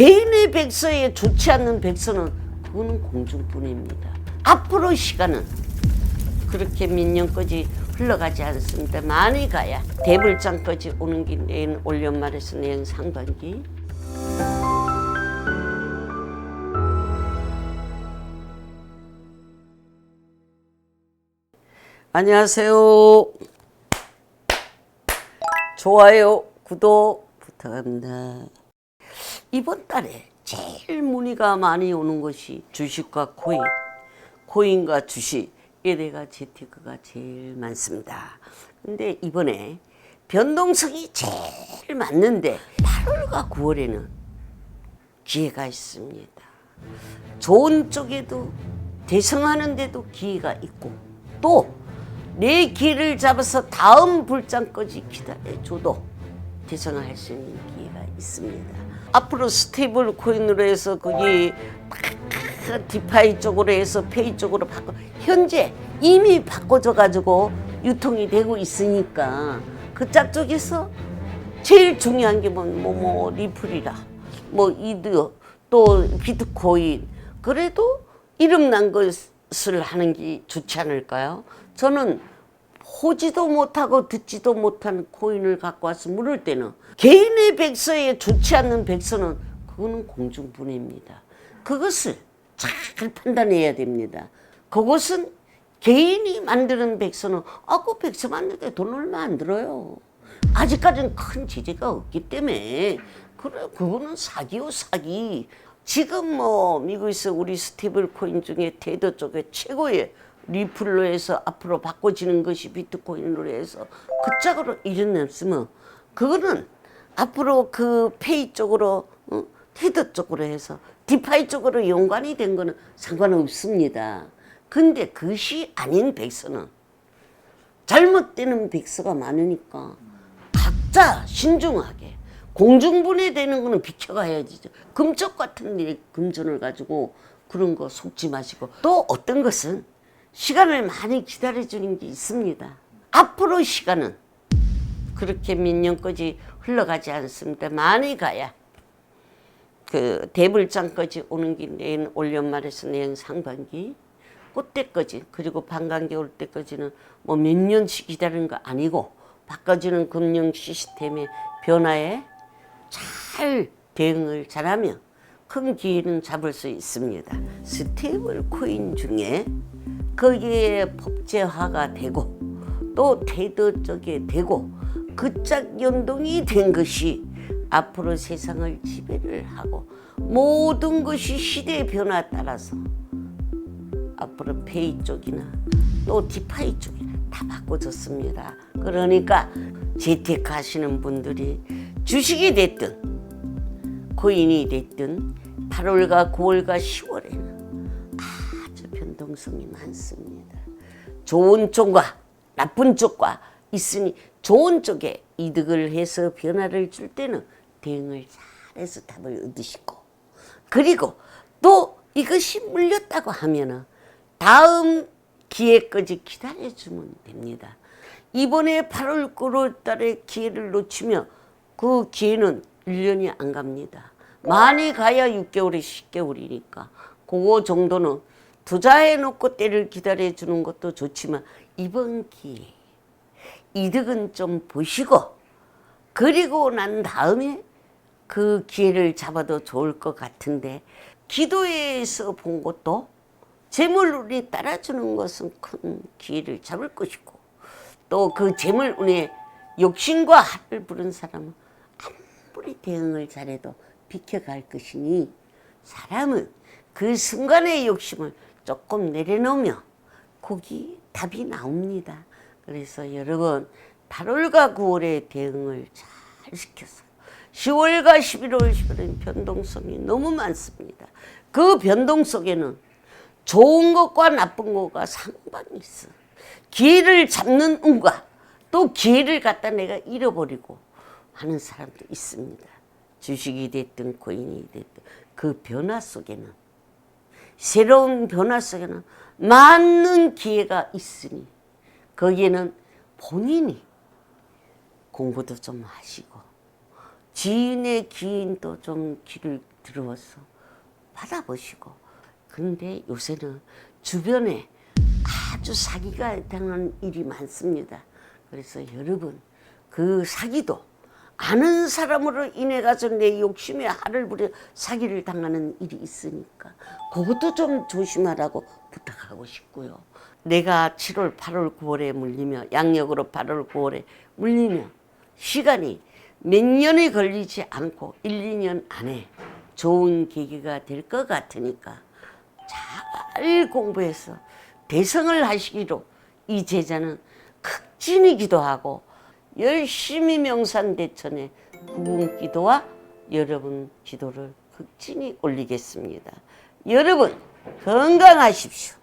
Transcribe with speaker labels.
Speaker 1: 개인의 백서에 좋지 않는 백서는 그거는 공중뿐입니다. 앞으로 시간은 그렇게 민년까지 흘러가지 않습니다. 많이 가야 대불장까지 오는 길 내년 올 연말에서 내년 상반기 안녕하세요. 좋아요, 구독 부탁합니다. 이번 달에 제일 문의가 많이 오는 것이 주식과 코인, 코인과 주식, 이래가 재테크가 제일 많습니다. 근데 이번에 변동성이 제일 많는데 8월과 9월에는 기회가 있습니다. 좋은 쪽에도 대성하는데도 기회가 있고 또내 기회를 잡아서 다음 불장까지 기다려줘도 대성할 수 있는 기회가 있습니다. 앞으로 스테이블 코인으로 해서 거기 디파이 쪽으로 해서 페이 쪽으로 바꿔 현재 이미 바꿔져 가지고 유통이 되고 있으니까 그 짝 쪽에서 제일 중요한 게 뭐뭐 리플이라 뭐 이드 또 비트코인 그래도 이름 난 것을 하는 게 좋지 않을까요? 저는 보지도 못하고 듣지도 못한 코인을 갖고 와서 물을 때는 개인의 백서에 좋지 않는 백서는 그거는 공중분해입니다. 그것을 잘 판단해야 됩니다. 그것은 개인이 만드는 백서는 아, 그 백서 만드는데 돈 얼마 안 들어요. 아직까지는 큰 지재가 없기 때문에 그래 그거는 사기요 사기. 지금 뭐 미국에서 우리 스테이블 코인 중에 테더 쪽에 최고의 리플로 해서 앞으로 바꿔지는 것이 비트코인으로 해서 그 짝으로 일어났으면 그거는 앞으로 그 페이 쪽으로 어? 테더 쪽으로 해서 디파이 쪽으로 연관이 된 거는 상관없습니다. 근데 그것이 아닌 백서는 잘못되는 백서가 많으니까 각자 신중하게 공중분해되는 거는 비켜가야지. 금쪽 같은 일에 금전을 가지고 그런 거 속지 마시고 또 어떤 것은 시간을 많이 기다려주는 게 있습니다. 앞으로 시간은 그렇게 민년까지 흘러가지 않습니다. 많이 가야 그 대불장까지 오는 길 내년 올 연말에서 내년 상반기 그때까지 그리고 반감기 올 때까지는 뭐 몇 년씩 기다리는 거 아니고 바꿔지는 금융 시스템의 변화에 잘 대응을 잘하면 큰 기회는 잡을 수 있습니다. 스테이블 코인 중에 거기에 법제화가 되고 또 쪽에 되고 그짝 연동이 된 것이 앞으로 세상을 지배를 하고 모든 것이 시대의 변화에 따라서 앞으로 페이 쪽이나 또 디파이 쪽이나 다 바꿔졌습니다. 그러니까 재테크 하시는 분들이 주식이 됐든 코인이 됐든 8월과 9월과 10월에는 아주 변동성이 많습니다. 좋은 쪽과 나쁜 쪽과 있으니 좋은 쪽에 이득을 해서 변화를 줄 때는 대응을 잘해서 답을 얻으시고 그리고 또 이것이 물렸다고 하면은 다음 기회까지 기다려주면 됩니다. 이번에 8월, 9월 달에 기회를 놓치면 그 기회는 1년이 안 갑니다. 많이 가야 6개월이 10개월이니까 그거 정도는 투자해 놓고 때를 기다려 주는 것도 좋지만 이번 기회 이득은 좀 보시고 그리고 난 다음에 그 기회를 잡아도 좋을 것 같은데 기도에서 본 것도 재물운이 따라주는 것은 큰 기회를 잡을 것이고 또 그 재물운에 욕심과 할을 부른 사람은 아무리 대응을 잘해도 비켜갈 것이니 사람은 그 순간의 욕심을 조금 내려놓으면 거기 답이 나옵니다. 그래서 여러분 8월과 9월에 대응을 잘 시켰어요. 10월과 11월, 11월은 변동성이 너무 많습니다. 그 변동 속에는 좋은 것과 나쁜 것과 상관이 있어. 기회를 잡는 운과 또 기회를 갖다 내가 잃어버리고 하는 사람도 있습니다. 주식이 됐든 코인이 됐든 그 변화 속에는 새로운 변화 속에는 많은 기회가 있으니 거기에는 본인이 공부도 좀 하시고 지인의 기인도 좀 귀를 들어와서 받아보시고 근데 요새는 주변에 아주 사기가 당하는 일이 많습니다. 그래서 여러분 그 사기도 아는 사람으로 인해 가서 내 욕심에 할을 부려 사기를 당하는 일이 있으니까 그것도 좀 조심하라고 부탁하고 싶고요. 내가 7월, 8월, 9월에 물리며 양력으로 8월, 9월에 물리면 시간이 몇 년이 걸리지 않고 1, 2년 안에 좋은 계기가 될 것 같으니까 잘 공부해서 대성을 하시기로 이 제자는 극진히 기도하고 열심히 명산대천에 구분 기도와 여러분 기도를 극진히 올리겠습니다. 여러분 건강하십시오.